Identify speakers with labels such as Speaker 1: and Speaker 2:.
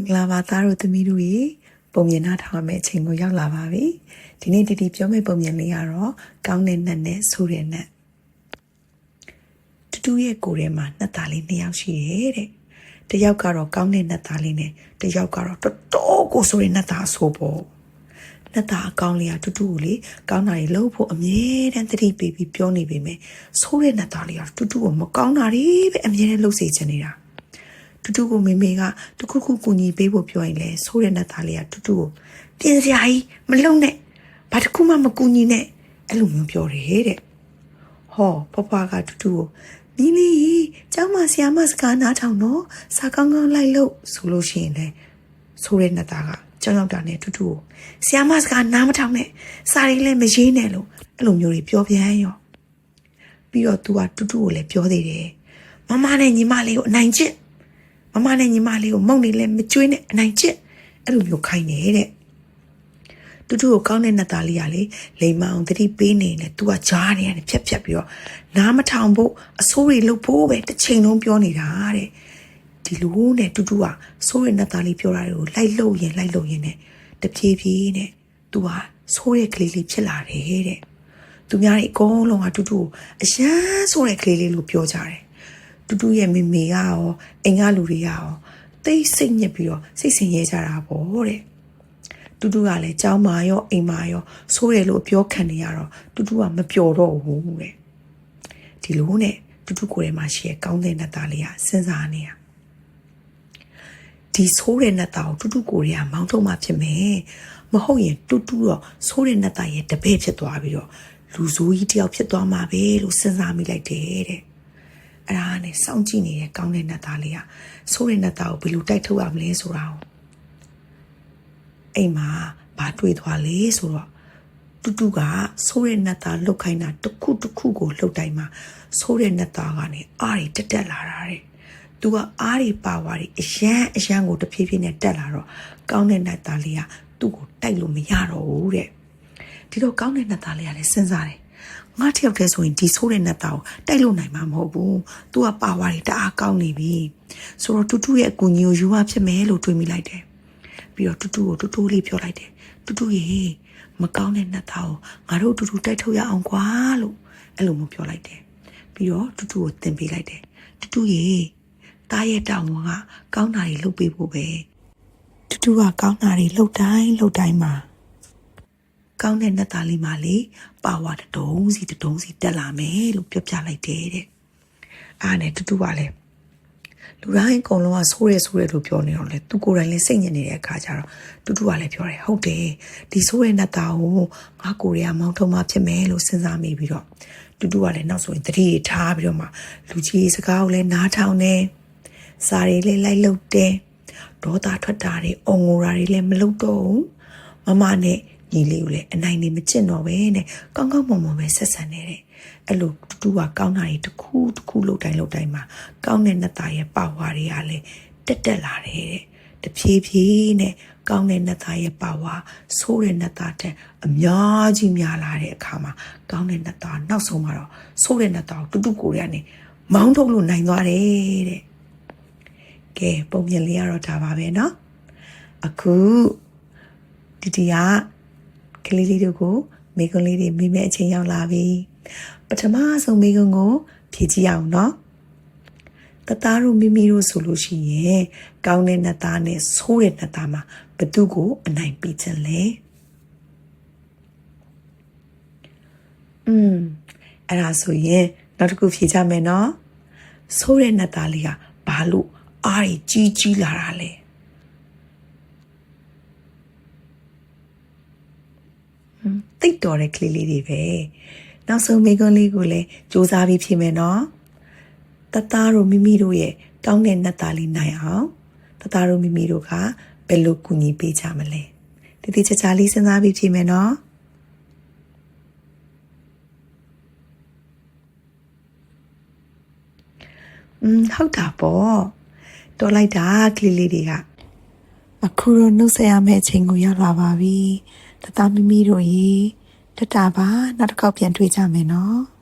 Speaker 1: င်္ဂလာပါသားတို့သမီးတို့ရေပုံမြင်နှထောင်ရမယ့်အချိန်ကိုရောက်လာပါပြီဒီနေ့တတိပြောမယ့်ပုံမြင်လေးကတော့ကောင်းတဲ့နတ်နဲ့ဆိုးတဲ့နတ်တူတူရဲ့ကိုယ်ထဲမှာနှစ်သားလေးနှစ်ယောက်ရှိရဲ့တဲ့တယောက်ကတော့ကောင်းတဲ့နတ်သားလေးနဲ့တယောက်ကတော့တော်တော်ကိုဆိုးတဲ့နတ်သားဆိုးပေါ့နတ်သားအကောင်းလေးကတူတူကိုလေကောင်းတာတွေလုပ်ဖို့အမြဲတမ်းတတိပေးပြီးပြောနေပေမဲ့ဆိုးတဲ့နတ်သားလေးကတူတူကိုမကောင်းတာတွေပဲအမြဲတမ်းလုပ်စေချင်နေတာ တူတူကိုမေမေကတခုခုကူညီပေးဖို့ပြောရင်လေဆိုးတဲ့နတ်သားလေးကတူတူကိုပြင်စရာကြီးမလုံနဲ့ဘာတစ်ခုမှမကူညီနဲ့အဲ့လိုမျိုးပြောတယ်တဲ့ဟောဖဖကတူတူကိုမိမိကျောင်းမဆရာမစကားနားထောင်တော့စာကောင်းကောင်းလိုက်လို့ဆိုလို့ရှိရင်လေဆိုးတဲ့နတ်သားကကျောင်းရောက်တာနဲ့တူတူကိုဆရာမစကားနားမထောင်နဲ့စာရီလည်းမရေးနဲ့လို့အဲ့လိုမျိုးတွေပြောပြန်ရောပြီးတော့ तू ကတူတူကိုလည်းပြောသေးတယ်မမနဲ့ညီမလေးကိုအနိုင်ကျင့် မမနဲ့ညီမလေးကိုမုံနေလဲမကျွေးနဲ့အနိုင်ကျင့်အဲ့လိုမျိုးခိုင်းနေတဲ့တူတူကိုကောင်းတဲ့နတ်သားလေးကလေလိမ်မအောင်တတိပေးနေတယ် तू ကကြားနေရတယ်ဖြက်ဖြက်ပြီးတော့နားမထောင်ဖို့အဆိုးတွေလုပ်ဖို့ပဲတစ်ချိန်လုံးပြောနေတာတဲ့ဒီလိုနဲ့တူတူကဆိုးရဲ့နတ်သားလေးပြောတာတွေကိုလိုက်လို့ရင်လိုက်လို့ရင်နဲ့တပြေးပြေးနဲ့ तू ကဆိုးရဲ့ကလေးလေးဖြစ်လာတယ်တဲ့သူများတွေအကုန်လုံးကတူတူကိုအရန်ဆိုတဲ့ကလေးလေးလို့ပြောကြတယ် တူတူရဲ့မိမိကရောအိမ်ကလူတွေကရောသိစိတ်ညစ်ပြီးတော့စိတ်ဆင်ရဲကြတာပေါ့တဲ့တူတူကလည်းကြောင်းမာရောအိမ်မာရောဆိုးတယ်လို့ပြောခံနေရတော့တူတူကမပျော်တော့ဘူးတဲ့ဒီလိုနဲ့တူတူကိုယ်ထဲမှာရှိရဲ့ကောင်းတဲ့နတ်သားလေးကစဉ်းစားနေတာဒီဆိုးတဲ့နတ်သားကိုတူတူကိုယ်တွေကမောင်းထုတ်မှဖြစ်မယ်မဟုတ်ရင်တူတူတော့ဆိုးတဲ့နတ်သားရဲ့တပည့်ဖြစ်သွားပြီးတော့လူဆိုးကြီးတယောက်ဖြစ်သွားမှာပဲလို့စဉ်းစားမိလိုက်တယ်တဲ့ အဲ့ဒါနဲ့စောင့်ကြည့်နေတဲ့ကောင်းတဲ့နတ်သားလေးကဆိုးတဲ့နတ်သားကိုဘယ်လိုတိုက်ထုတ်ရမလဲဆိုတာကိုအိမ်မှာဘာတွေ့သွားလဲဆိုတော့တူတူကဆိုးတဲ့နတ်သားလှုပ်ခိုင်းတာတစ်ခုတစ်ခုကိုလှုပ်တိုင်းမှာဆိုးတဲ့နတ်သားကနေအားတွေတက်တက်လာတာတဲ့သူကအားတွေပါဝါတွေအရန်အရန်ကိုတဖြည်းဖြည်းနဲ့တက်လာတော့ကောင်းတဲ့နတ်သားလေးကသူ့ကိုတိုက်လို့မရတော့ဘူးတဲ့ဒီတော့ကောင်းတဲ့နတ်သားလေးကလည်းစဉ်းစားတယ် ငါတယောက်တည်းဆိုရင်ဒီဆိုးတဲ့နတ်သားကိုတိုက်လို့နိုင်မှာမဟုတ်ဘူး။ तू ကပါဝါတွေတအားကောင်းနေပြီ။ဆိုတော့တူတူရဲ့အကူအညီကိုယူရဖြစ်မယ်လို့တွေးမိလိုက်တယ်။ပြီးတော့တူတူကိုတူတူလေးပြောလိုက်တယ်။တူတူရေမကောင်းတဲ့နတ်သားကိုငါတို့တူတူတိုက်ထုတ်ရအောင်ကွာလို့အဲ့လိုမျိုးပြောလိုက်တယ်။ပြီးတော့တူတူကိုသင်ပေးလိုက်တယ်။တူတူရေတားရဲ့တောင်းဝန်ကကောင်းတာတွေလုပ်ပေးဖို့ပဲ။တူတူကကောင်းတာတွေလုပ်တိုင်းလုပ်တိုင်းမှာ ကောင်းတဲ့နတ်သားလေးမလေးပါဝါတတုံးစီတတုံးစီတက်လာမယ်လို့ပြောပြလိုက်တယ်တဲ့အားနဲ့တူတူကလည်းလူတိုင်းအကုန်လုံးကဆိုးရဲဆိုးရဲလို့ပြောနေတော့လေသူကိုယ်တိုင်လည်းစိတ်ညစ်နေတဲ့အခါကျတော့တူတူကလည်းပြောတယ်ဟုတ်တယ်ဒီဆိုးရဲနတ်သားကိုငါကိုယ်ရဲမောင်းထုံးမှဖြစ်မယ်လို့စဉ်းစားမိပြီးတော့တူတူကလည်းနောက်ဆိုရင်တတိထားပြီးတော့မှလူကြီးစကားကိုလည်းနားထောင်နေစာရီလေးလိုက်လုတ်တယ်ဒေါသထွက်တာတွေအုံငိုတာတွေလည်းမလုပ်တော့ဘူးမမနဲ့ ညီလေးကိုလည်းအနိုင်နေမကျင့်တော့ပဲနဲ့ကောင်းကောင်းမွန်မွန်ပဲဆက်ဆံနေတဲ့အဲ့လိုတူတူကကောင်းတာတွေတစ်ခုတစ်ခုလုပ်တိုင်းလုပ်တိုင်းမှာကောင်းတဲ့နှစ်သားရဲ့ပါဝါတွေကလည်းတက်တက်လာတယ်တဲ့တဖြည်းဖြည်းနဲ့ကောင်းတဲ့နှစ်သားရဲ့ပါဝါဆိုးတဲ့နှစ်သားတဲ့အများကြီးများလာတဲ့အခါမှာကောင်းတဲ့နှစ်သားနောက်ဆုံးမှာတော့ဆိုးတဲ့နှစ်သားကိုတူတူကိုယ်ရကနေမောင်းထုတ်လို့နိုင်သွားတယ်တဲ့ကဲပုံမြင်လေးကတော့ဒါပါပဲเนาะအခုဒီတီက က လေးလေးတို့ကိုမိကွန်းလေးတွေမိမဲ့အချိန်ရောက်လာပြီပထမဆုံးမိကွန်းကိုဖြည့်ကြည့်အောင်နော်တသားတို့မိမိတို့ဆိုလို့ရှိရင်ကောင်းတဲ့နှစ်သားနဲ့ဆိုးတဲ့နှစ်သားမှာဘသူကိုအနိုင်ပေးခြင်းလဲอืมအဲ့ဒါဆိုရင်နောက်တစ်ခုဖြည့်ကြမယ်နော်ဆိုးတဲ့နှစ်သားလေးကဘာလို့အားကြီးကြီးလာတာလဲ တိတ်တော်တဲ့ကလေးလေးတွေပဲနောက်ဆုံးမိကွန်းလေးကိုလည်းစူးစမ်းပြီးဖြေမယ်နော်တသားတို့မိမိတို့ရဲ့ကောင်းတဲ့နတ်သားလေးနိုင်အောင်တသားတို့မိမိတို့ကဘယ်လိုကူညီပေးကြမလဲတတိချာချာလေးစဉ်းစားပြီးဖြေမယ်နော်อืมဟုတ်တာပေါ့တော်လိုက်တာကလေးလေးတွေကအခုတော့နှုတ်ဆက်ရမယ့်အချိန်ကိုရောက်လာပါပြီ။ တသားမီမီတို့ရေတတပါနောက်တစ်ခေါက်ပြန်တွေ့ကြမယ်နော်။